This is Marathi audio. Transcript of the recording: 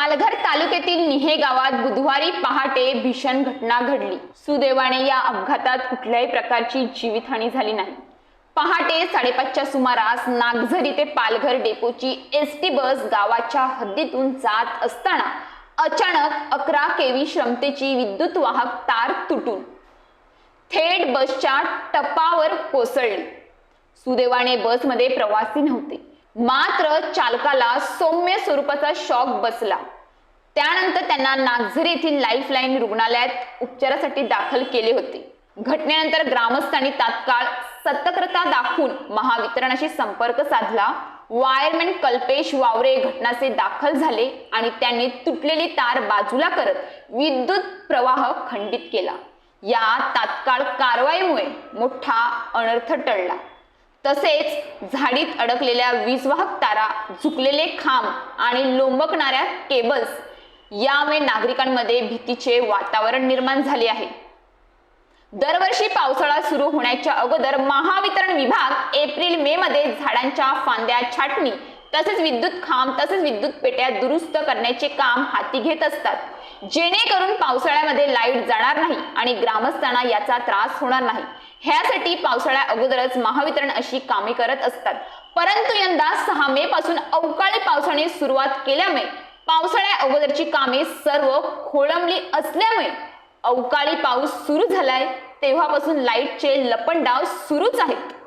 पालघर तालुक्यातील निहेगावात बुधवारी पहाटे भीषण घटना घडली. सुदैवाने या अपघातात कुठल्याही प्रकारची जीवितहानी झाली नाही. पहाटे साडेपाचच्या सुमारास नागझरी ते पालघर डेपोची एस टी बस गावाच्या हद्दीतून जात असताना अचानक अकरा केवी क्षमतेची विद्युत वाहक तार तुटून थेट बसच्या टपावर कोसळली. सुदैवाने बसमध्ये प्रवासी नव्हते. मात्र चालकाला सौम्य स्वरूपाचा शॉक बसला. त्यानंतर त्यांना नागझरी येथील लाईफलाईन रुग्णालयात उपचारासाठी दाखल केले होते. घटनेनंतर ग्रामस्थांनी तात्काळ सतर्कता दाखवून महावितरणाशी संपर्क साधला. वायरमॅन कल्पेश वावरे घटनाचे दाखल झाले आणि त्यांनी तुटलेली तार बाजूला करत विद्युत प्रवाह खंडित केला. या तात्काळ कारवाईमुळे मोठा अनर्थ टळला. तसेच झाडीत अडकलेल्या वीजवाहक तारा झुकलेले खांब आणि लोंबकणाऱ्या केबल्स यामुळे नागरिकांमध्ये भीतीचे वातावरण निर्माण झाले आहे. दरवर्षी पावसाळा सुरू होण्याच्या अगोदर महावितरण विभाग एप्रिल मे मध्ये झाडांच्या फांद्या छाटणी तसेच विद्युत खांब तसेच विद्युत पेट्या दुरुस्त करण्याचे काम हाती घेत असतात. जेणेकरून पावसाळ्यामध्ये लाइट जाणार नाही आणि ग्रामस्थांना याचा त्रास होणार नाही. ह्यासाठी पावसाळ्या अगोदरच महावितरण अशी कामे करत असतात. परंतु यंदा सहा मे पासून अवकाळी पावसाने सुरुवात केल्यामुळे पावसाळ्या अगोदरची कामे सर्व खोळंबली असल्यामुळे अवकाळी पाऊस सुरू झालाय. तेव्हापासून लाईटचे लपंडाव सुरूच आहेत.